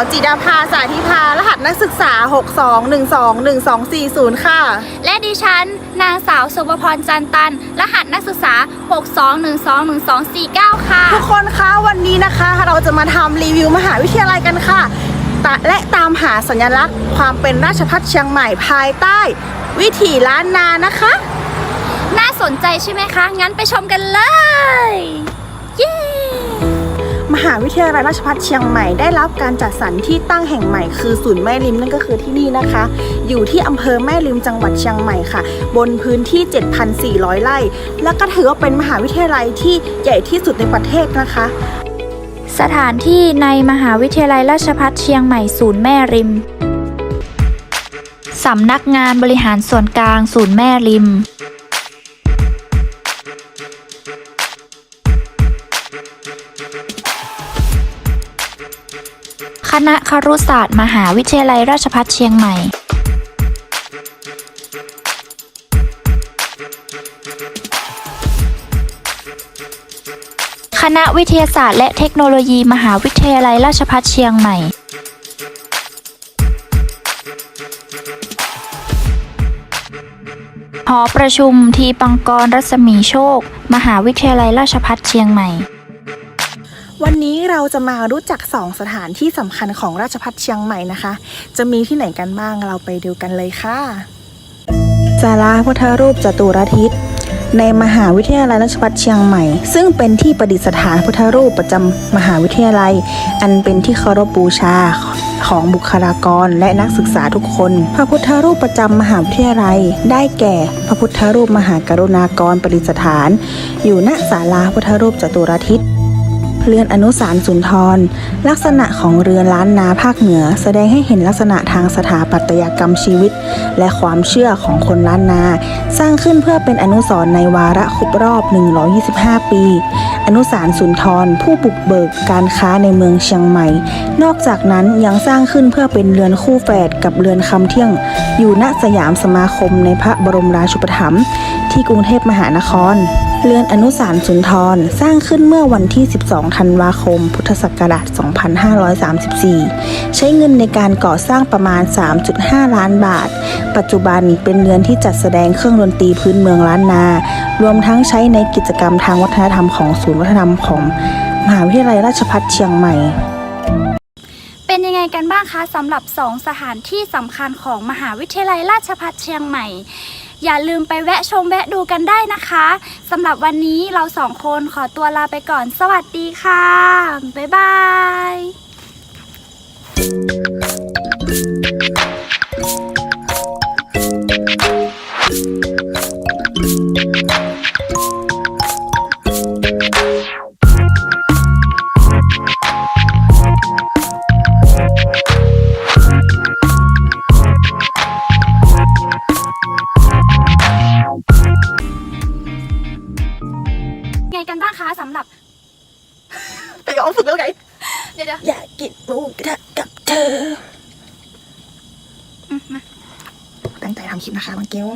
าวจิดาภาสาธิพารหัสนักศึกษา 62121240 ค่ะ และดิฉัน นางสาวสุภพรจันตัน รหัสนักศึกษา 62121249 ค่ะ ทุกคนคะวันนี้นะคะ เราจะมาทำรีวิวมหาวิทยาลัยกันค่ะตะและตามหาสัญลักษณ์ ความเป็นราชพัฒเชียงใหม่ภายใต้ วิถีล้านนานะคะ น่าสนใจใช่ไหมคะ งั้นไปชมกันเลยเย้ม หาวิทยาลัยราชภัฏเชียงใหม่ได้รับการจัดสรรที่ตั้งแห่งใหม่คือศูนย์แม่ริมนั่นก็คือที่นี่นะคะ อยู่ที่อำเภอแม่ริมจังหวัดเชียงใหม่ค่ะ บนพื้นที่ 7,400 ไร่ และก็ถือว่าเป็นมหาวิทยาลัยที่ใหญ่ที่สุดในประเทศนะคะ สถานที่ในมหาวิทยาลัยราชภัฏเชียงใหม่ศูนย์แม่ริมสำนักงานบริหารส่วนกลางศูนย์แม่ริม คณะครุศาสตร์ มหาวิทยาลัยราชภัฏเชียงใหม่ คณะวิทยาศาสตร์และเทคโนโลยี มหาวิทยาลัยราชภัฏเชียงใหม่ หอประชุมทีปังกรรัศมีโชค มหาวิทยาลัยราชภัฏเชียงใหม่ วันนี้เราจะมารู้จักสองสถานที่สำคัญของราชพัฒเชียงใหม่นะคะ จะมีที่ไหนกันบ้างเราไปดูกันเลยค่ะศาลาพุทธรูปจตุรทิศในมหาวิทยาลัยราชภัฏเชียงใหม่ ซึ่งเป็นที่ประดิษฐานพุทธรูปประจำมหาวิทยาลัย อันเป็นที่เคารพบูชาของบุคลากรและนักศึกษาทุกคน พระพุทธรูปประจำมหาวิทยาลัย ได้แก่ พระพุทธรูปมหากรุณากรประดิษฐาน อยู่ณศาลาพุทธรูปจตุรทิศ เรือนอนุสารสุนทร ลักษณะของเรือนล้านนาภาคเหนือ แสดงให้เห็นลักษณะทางสถาปัตยกรรมชีวิต และความเชื่อของคนล้านนา สร้างขึ้นเพื่อเป็นอนุสรณ์ในวาระครบรอบ 125 ปี อนุสารสุนทร ผู้บุกเบิกการค้าในเมืองเชียงใหม่ นอกจากนั้นยังสร้างขึ้นเพื่อเป็นเรือนคู่แฝดกับเรือนคำเที่ยง อยู่ณสยามสมาคมในพระบรมราชูปถัมภ์ที่กรุงเทพมหานคร เรือนอนุสารสุนทรสร้างขึ้นเมื่อวันที่ 12 ธันวาคม พุทธศักราช 2534 ใช้เงินในการก่อสร้างประมาณ 3.5 ล้านบาท ปัจจุบันเป็นเรือนที่จัดแสดงเครื่องดนตรีพื้นเมืองล้านนา รวมทั้งใช้ในกิจกรรมทางวัฒนธรรมของศูนย์วัฒนธรรมของมหาวิทยาลัยราชภัฏเชียงใหม่ ไงกันบ้างคะสำหรับ 2 สถานที่สำคัญของมหาวิทยาลัยราชภัฏเชียงใหม่ อย่าลืมไปแวะชมแวะดูกันได้นะคะสำหรับวันนี้เราสองคนขอตัวลาไปก่อน สวัสดีค่ะ บ๊ายบายไง ไปร้องฝึกแล้วไงเดี๋ยวอยากกินหมูกระทะกับเธออตั้งใจทำคลิปนะคะมังเกล